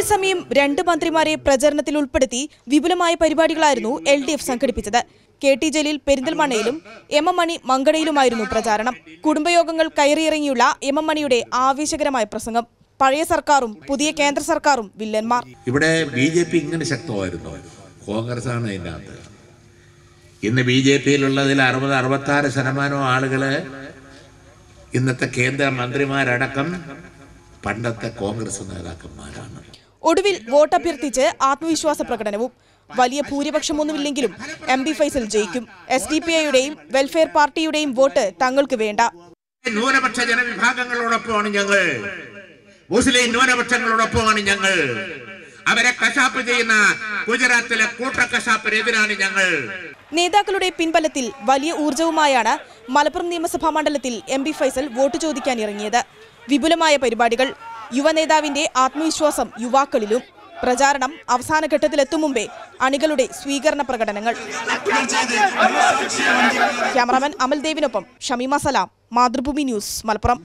ഒരേസമയം രണ്ട് മന്ത്രിമാരെ പ്രചരണത്തിൽ ഉൾപ്പെടുത്തി വിപുലമായ പരിപാടികളായിരുന്നു എൽ ഡി എഫ് സംഘടിപ്പിച്ചത്. കെ ടി ജലീൽ പെരിന്തൽമണ്ണയിലും എം എം മണി മങ്കടയിലുമായിരുന്നു പ്രചാരണം. കുടുംബയോഗങ്ങൾ കയറിയിറങ്ങിയുള്ള എം എം മണിയുടെ ആവേശകരമായ പ്രസംഗം. പഴയ സർക്കാരും പുതിയ കേന്ദ്ര സർക്കാരും വില്ലന്മാർ. ഇവിടെ ബി ജെ പി ഇങ്ങനെ ശക്തമായിരുന്നു. കോൺഗ്രസ് ആണ് അതിന്റെ അകത്ത് ഇന്ന് ബി ജെ പിയിലുള്ളതിൽ അറുപത് അറുപത്തി ആറ് ശതമാനം ആളുകൾ ഇന്നത്തെ കേന്ദ്ര മന്ത്രിമാരടക്കം പണ്ടത്തെ കോൺഗ്രസ് നേതാക്കന്മാരാണ്. ഒടുവിൽ വോട്ടഭ്യർത്ഥിച്ച് ആത്മവിശ്വാസ പ്രകടനവും. വലിയ ഭൂരിപക്ഷമൊന്നുമില്ലെങ്കിലും എം ബി ഫൈസൽ ജയിക്കും. എസ് ഡി പി ഐയുടെയും വെൽഫെയർ പാർട്ടിയുടെയും വോട്ട് തങ്ങൾക്ക് വേണ്ട. ന്യൂനപക്ഷ ജനവിഭാഗങ്ങളോടൊപ്പമാണ് ഞങ്ങൾ. മുസ്ലിം ന്യൂനപക്ഷങ്ങളോടൊപ്പമാണ് ഞങ്ങൾ. അവരെ കശാപ്പ് ചെയ്യുന്ന ഗുജറാത്തിലെ കൂട്ടക്കശാപ്പിനെതിരാണ് ഞങ്ങൾ. നേതാക്കളുടെ പിൻബലത്തിൽ വലിയ ഊർജവുമായാണ് മലപ്പുറം നിയമസഭാ മണ്ഡലത്തിൽ എം ബി ഫൈസൽ വോട്ട് ചോദിക്കാൻ ഇറങ്ങിയത്. വിപുലമായ പരിപാടികൾ യുവനേതാവിന്റെ ആത്മവിശ്വാസം യുവാക്കളിലും പ്രചാരണം അവസാന ഘട്ടത്തിലെത്തും മുമ്പേ അണികളുടെ സ്വീകരണ പ്രകടനങ്ങൾ. ക്യാമറാമാൻ അമൽ ദേവിനൊപ്പം ഷമീമ സലാം മാതൃഭൂമി ന്യൂസ് മലപ്പുറം.